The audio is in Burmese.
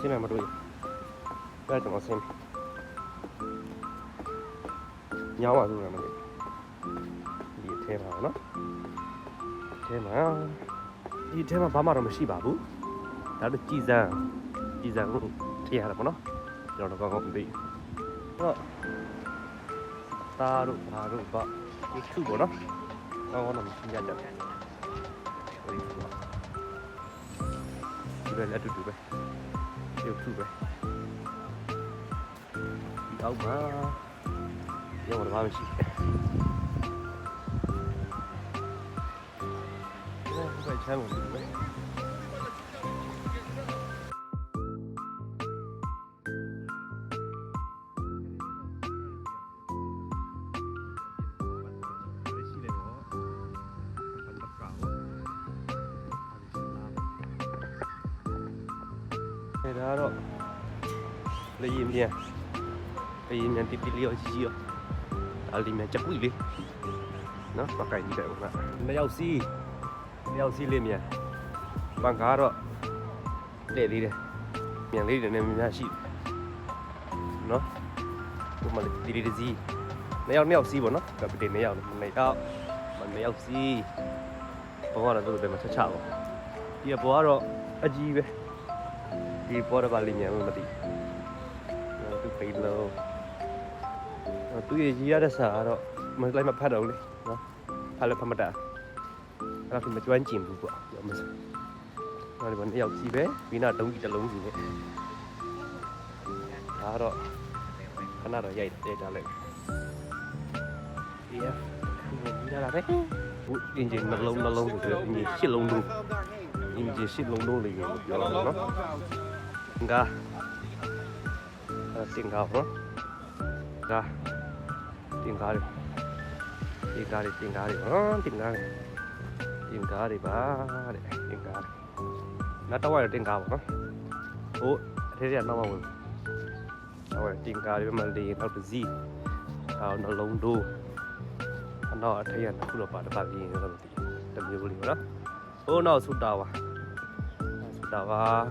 ဆင်းမယ်မတွေ့ဘူးအဲ့ဒါကျွန်တော်ဆင်းညောင်းပါလို့လည်းမသိဘူးဒီအထဲမှာနော်အထဲမှာဒီအထဲမှာဘာမှတော့မရှိပါဘူးဒါတော့ကြည်စမ်းကြည်စမ်းကိုထည့်ရတယ်ပေါ့နော်ကျွန်တော်တော့ကောင်းကောင်းမသိဘူးအဲ့တော့တာတို့ဘာတို့ဘာဒီခုပေါ့နော်ကောင်းကောင်းတော့မရှင်းရကြဘူးဟိုဒီကဒီပဲလက်တူတူပဲ ရုပ်ထုပဲဒီအောက်မှာရောတော့ အဲဒါတော့လေရင်မြန်လေရင်မြန်တီတီလေးရောကြီးကြီးရောဒါလေးမြန်ချက်ကွီလေးနော်ပကိုင်ကြီးတယ်ဟုတ်လားနှစ်ယောက်စီးနှစ်ယောက်စီးလေးမြန်ဘန်ကားတော့တဲ့သေးတယ်မြန်လေးတွေနဲ့မြန်များရှိတယ်နော်ဒီမှာတီတီစီးနှစ်ယောက်နှစ်ယောက်စီးပေါ့နော်ကပတိနှစ်ယောက်နှစ်ယောက်မနှစ်ယောက်စီးဘောကတော့တို့ပဲမချက်ချပါဒီဘောကတော့အကြီးပဲ ဒီပေါ်တော့ပါလိမ့်မယ်မသိဘူးသူပိလို့သူရကြီးရတဲ့စာကတော့မလိုက်မဖတ်တော့ဘူးလေနော်ဖတ်လည်းဖတ်မတတ်အဲ့ဒါသူမကျွမ်းကျင်ဘူးကွာပြောမစနော်ဒီဘနှစ်ယောက်ကြီးပဲဝိနာတုံးကြီးတစ်လုံးစီနဲ့ဒါတော့ခဏတော့ရိုက်တယ်ကြလိုက်ဒီရဒီလာပဲဘူးအင်ဂျင်နှလုံးနှလုံးဆိုတော့အင်ဂျင်ရှစ်လုံးလုံးအင်ဂျင်ရှစ်လုံးလုံးလေးကိုပြောတော့နော် Enggak. Eh, tinggal, bro. Enggak. Tinggal. Tinggal, tinggal. Oh, tinggal. Tinggal, ba. Tinggal. Nó tao gọi là tinggal, bro. Ủa, thế thì nó mà Tao gọi là tinggal, mà đi tao được gì? Tao nó lông đu. Nó thấy là nó cũng được bảo được bảo gì nữa là tầm nhiều lý đó. Ô, nó sụt đầu à? Sụt đầu à?